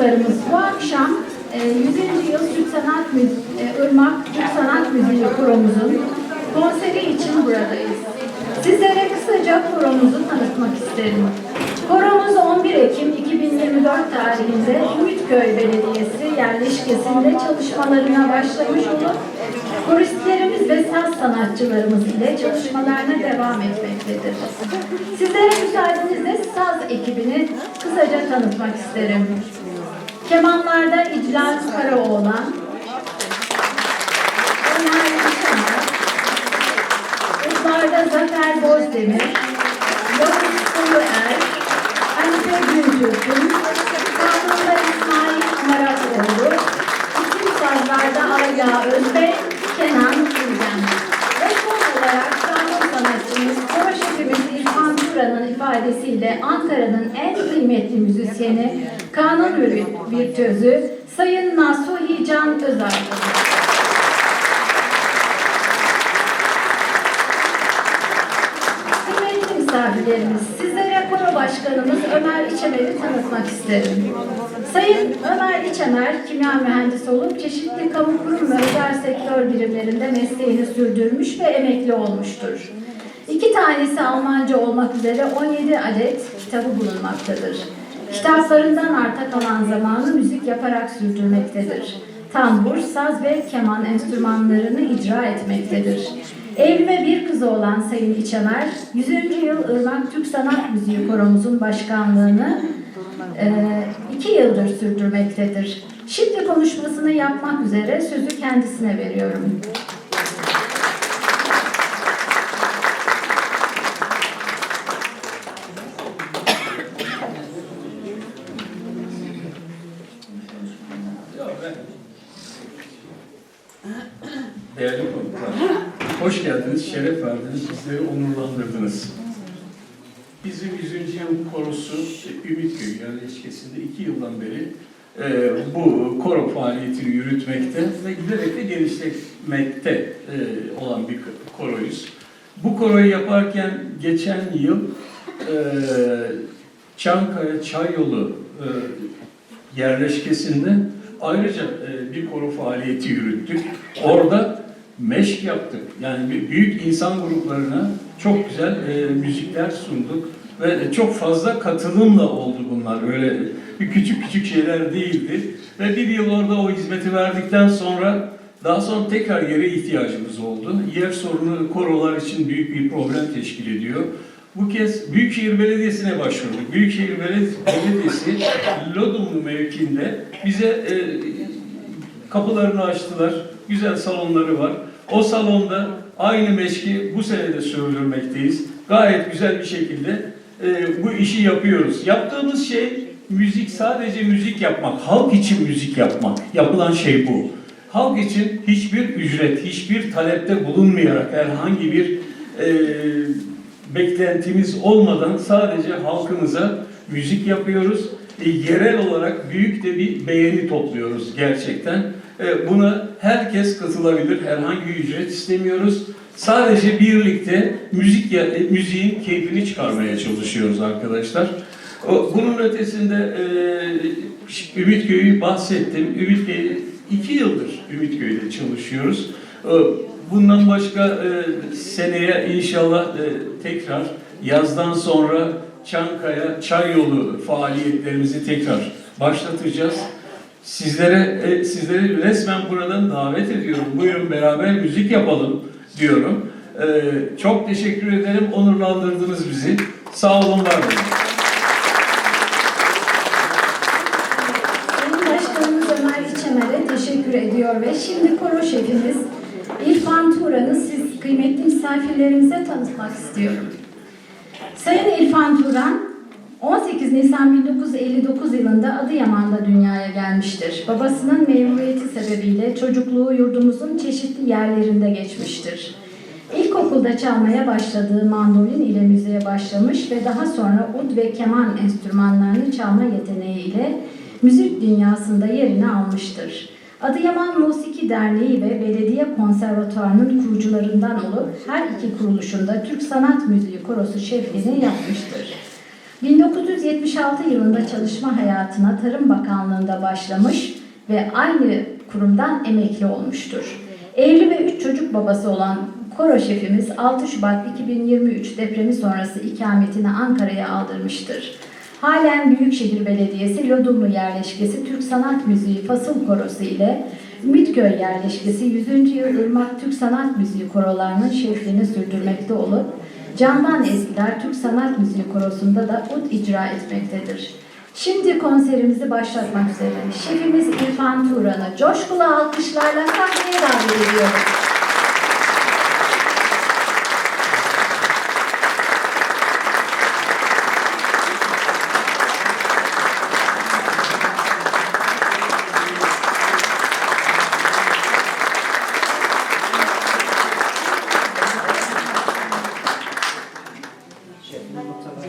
konuklarımız bu akşam e, 100. yıl Türk Sanat Müziği, e, Irmak Türk Sanat Müziği Koromuzun konseri için buradayız. Sizlere kısaca koromuzu tanıtmak isterim. Koromuz 11 Ekim 2024 tarihinde Ümitköy Belediyesi yerleşkesinde çalışmalarına başlamış olup koristlerimiz ve saz sanatçılarımız ile çalışmalarına devam etmektedir. Sizlere müsaadenizle saz ekibini kısaca tanıtmak isterim. Kemanlarda İclal Karaoğlan, Ömer Kuşanar, Uzlarda Zafer Bozdemir, Yavuz Kuluer, Hanife Güntürk'ün, Kanunda İsmail Amaratoğlu, isim sazlarda Ayla Özbey, Kenan Ülgen. Ve son olarak kanun sanatçımız, şefimiz İrfan Turan'ın ifadesiyle Ankara'nın en kıymetli müzisyeni, kanun vir- virtüözü Sayın Nasuhi Can Özar. Kıymetli misafirlerimiz, sizlere koro başkanımız Ömer İçemer'i tanıtmak isterim. Sayın Ömer İçemer, kimya mühendisi olup çeşitli kamu kurum ve özel sektör birimlerinde mesleğini sürdürmüş ve emekli olmuştur. İki tanesi Almanca olmak üzere 17 adet kitabı bulunmaktadır. Kitaplarından arta kalan zamanı müzik yaparak sürdürmektedir. Tambur, saz ve keman enstrümanlarını icra etmektedir. Evli ve bir kızı olan Sayın İçemer, 100. yıl Irmak Türk Sanat Müziği Koromuzun başkanlığını e, iki yıldır sürdürmektedir. Şimdi konuşmasını yapmak üzere sözü kendisine veriyorum. Hoş geldiniz, şeref verdiniz, bizleri onurlandırdınız. Bizim 100. yıl korosu Ümitköy yerleşkesinde iki yıldan beri e, bu koro faaliyetini yürütmekte ve giderek de geliştirmekte e, olan bir koroyuz. Bu koroyu yaparken geçen yıl e, Çankaya Çayyolu e, yerleşkesinde ayrıca e, bir koro faaliyeti yürüttük. Orada meşk yaptık. Yani büyük insan gruplarına çok güzel e, müzikler sunduk ve çok fazla katılımla oldu bunlar. Böyle bir küçük küçük şeyler değildi. Ve bir yıl orada o hizmeti verdikten sonra daha sonra tekrar yere ihtiyacımız oldu. Yer sorunu korolar için büyük bir problem teşkil ediyor. Bu kez Büyükşehir Belediyesi'ne başvurduk. Büyükşehir Beledi- Belediyesi Lodumlu mevkinde bize e, kapılarını açtılar. Güzel salonları var. O salonda aynı meşki bu sene de sürdürmekteyiz. Gayet güzel bir şekilde e, bu işi yapıyoruz. Yaptığımız şey müzik sadece müzik yapmak, halk için müzik yapmak. Yapılan şey bu. Halk için hiçbir ücret, hiçbir talepte bulunmayarak herhangi bir e, beklentimiz olmadan sadece halkımıza müzik yapıyoruz. E, yerel olarak büyük de bir beğeni topluyoruz gerçekten. E, buna herkes katılabilir. Herhangi bir ücret istemiyoruz. Sadece birlikte müzik müziğin keyfini çıkarmaya çalışıyoruz arkadaşlar. Bunun ötesinde e, Ümitköy'ü bahsettim. Ümitköy iki yıldır Ümitköy'de çalışıyoruz. Bundan başka e, seneye inşallah tekrar yazdan sonra Çankaya Çay Yolu faaliyetlerimizi tekrar başlatacağız. Sizlere e, sizleri resmen buradan davet ediyorum. Buyurun beraber müzik yapalım diyorum. E, çok teşekkür ederim. Onurlandırdınız bizi. Sağ olun, var olun. Başkanımız Ömer İçemer'e teşekkür ediyor ve şimdi koro şefimiz İrfan Turan'ı siz kıymetli misafirlerimize tanıtmak istiyorum. Sayın İrfan Turan 18 Nisan 1959 yılında Adıyaman'da dünyaya gelmiştir. Babasının memuriyeti sebebiyle çocukluğu yurdumuzun çeşitli yerlerinde geçmiştir. İlkokulda çalmaya başladığı mandolin ile müziğe başlamış ve daha sonra ud ve keman enstrümanlarını çalma yeteneğiyle müzik dünyasında yerini almıştır. Adıyaman Musiki Derneği ve Belediye Konservatuvarı'nın kurucularından olup her iki kuruluşunda Türk Sanat Müziği Korosu şefliğini yapmıştır. 1976 yılında çalışma hayatına Tarım Bakanlığı'nda başlamış ve aynı kurumdan emekli olmuştur. Evli ve 3 çocuk babası olan koro şefimiz 6 Şubat 2023 depremi sonrası ikametini Ankara'ya aldırmıştır. Halen Büyükşehir Belediyesi Lodumlu yerleşkesi Türk Sanat Müziği Fasıl Korosu ile Ümitköy yerleşkesi 100. Yıl Irmak Türk Sanat Müziği korolarının şefliğini sürdürmekte olup Candan Eskiler Türk Sanat Müziği Korosu'nda da ud icra etmektedir. Şimdi konserimizi başlatmak üzere şefimiz İrfan Turan'ı coşkulu alkışlarla sahneye davet ediyoruz. No, no.